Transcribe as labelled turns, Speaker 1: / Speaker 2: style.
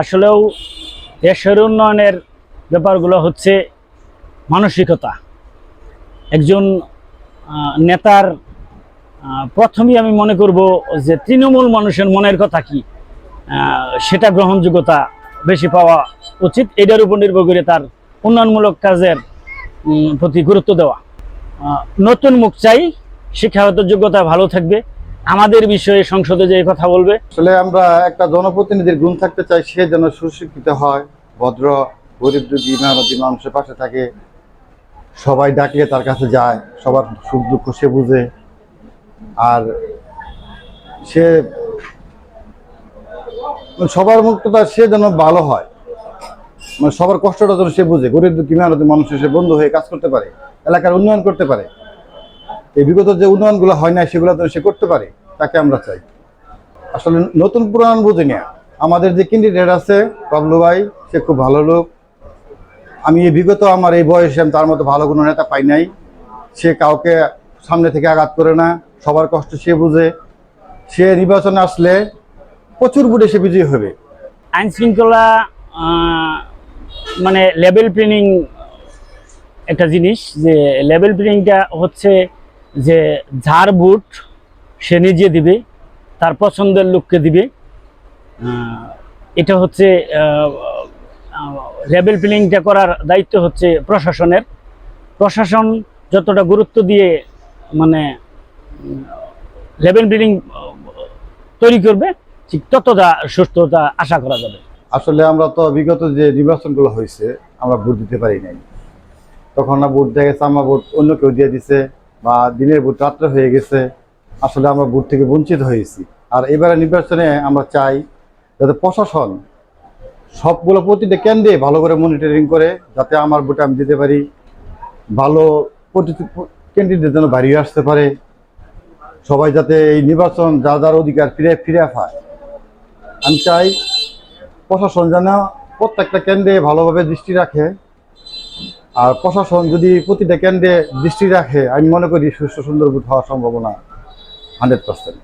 Speaker 1: আসলেও দেশের উন্নয়নের ব্যাপারগুলো হচ্ছে মানসিকতা। একজন নেতার প্রথমেই আমি মনে করব যে তৃণমূল মানুষের মনের কথা কি সেটা গ্রহণযোগ্যতা বেশি পাওয়া উচিত। এটার উপর নির্ভর করে তার উন্নয়নমূলক কাজের প্রতি গুরুত্ব দেওয়া। নতুন মুখ চাই, শিক্ষাগত যোগ্যতা ভালো থাকবে। আমাদের বিষয়ে সংসদে যে কথা বলবে?
Speaker 2: আসলে আমরা একটা জনপ্রতিনিধির গুণ থাকতে চাই, সে যেন সুশিক্ষিত হয়, ভদ্র, গরিব দুঃখী, মেহনতি মানুষের পাশে থাকে। সবাই ডাকলে তার কাছে যায়, সবার সুখ দুঃখ সে বুঝে। আর সে সবার মুক্ততা সে যেন ভালো হয়। মানে সবার কষ্টটা যেন সে বুঝে, গরিব দুঃখী, মেহনতি মানুষের সে বন্ধু হয়ে কাজ করতে পারে, এলাকার উন্নয়ন করতে পারে। এই বিগত যে উন্নয়নগুলো হয় না সেগুলো যেন সে করতে পারে। তাকে আমরা চাই। আসলে নতুন পুরাণ বুঝি না আমাদের যে ক্যান্ডিডেট আছে বাবলু ভাই, সে খুব ভালো লোক। আমি বিগত আমার এই বয়সে আমি তার মতো ভালো কোনো নেতা পাই নাই। সে কাউকে সামনে থেকে আঘাত করে না। সবার কষ্ট সে বুঝে। সে নির্বাচনে আসলে প্রচুর বুটে সে বিজয়ী হবে।
Speaker 1: আইন শৃঙ্খলা মানে লেভেল প্লেনিং একটা জিনিস যে লেভেল প্লেনিংটা হচ্ছে যে ঝাড় বুট সে নিজে দিবে, তার পছন্দের লোককে দিবে। এটা হচ্ছে লেভেল প্লেনিংটা করার দায়িত্ব হচ্ছে প্রশাসনের। প্রশাসন যতটা গুরুত্ব দিয়ে মানে লেভেল প্লেনিং তৈরি করবে, ঠিক ততটা সুস্থতা আশা করা যাবে।
Speaker 2: আসলে আমরা তো বিগত যে নির্বাচনগুলো হয়েছে, আমরা ভোট দিতে পারি নাই। তখন না, ভোট দিয়ে গেছে, আমার ভোট অন্য কেউ দিয়ে দিছে, বা দিনের ভোট রাত্রে হয়ে গেছে। আসলে আমরা ভোট থেকে বঞ্চিত হয়েছি। আর এবারে নির্বাচনে আমরা চাই যাতে প্রশাসন সবগুলো প্রতিটা কেন্দ্রে ভালো করে মনিটরিং করে, যাতে আমার ভোটে আমি দিতে পারি। ভালো প্রতিটি ক্যান্ডিডেট যেন বাড়িয়ে আসতে পারে। সবাই যাতে এই নির্বাচন যা যার অধিকার ফিরে ফিরে পায়। আমি চাই প্রশাসন যেন প্রত্যেকটা কেন্দ্রে ভালোভাবে দৃষ্টি রাখে। আর প্রশাসন যদি প্রতিটা কেন্দ্রে দৃষ্টি রাখে, আমি মনে করি সুস্থ সুন্দর ভোট হওয়ার সম্ভাবনা। Hundred percent.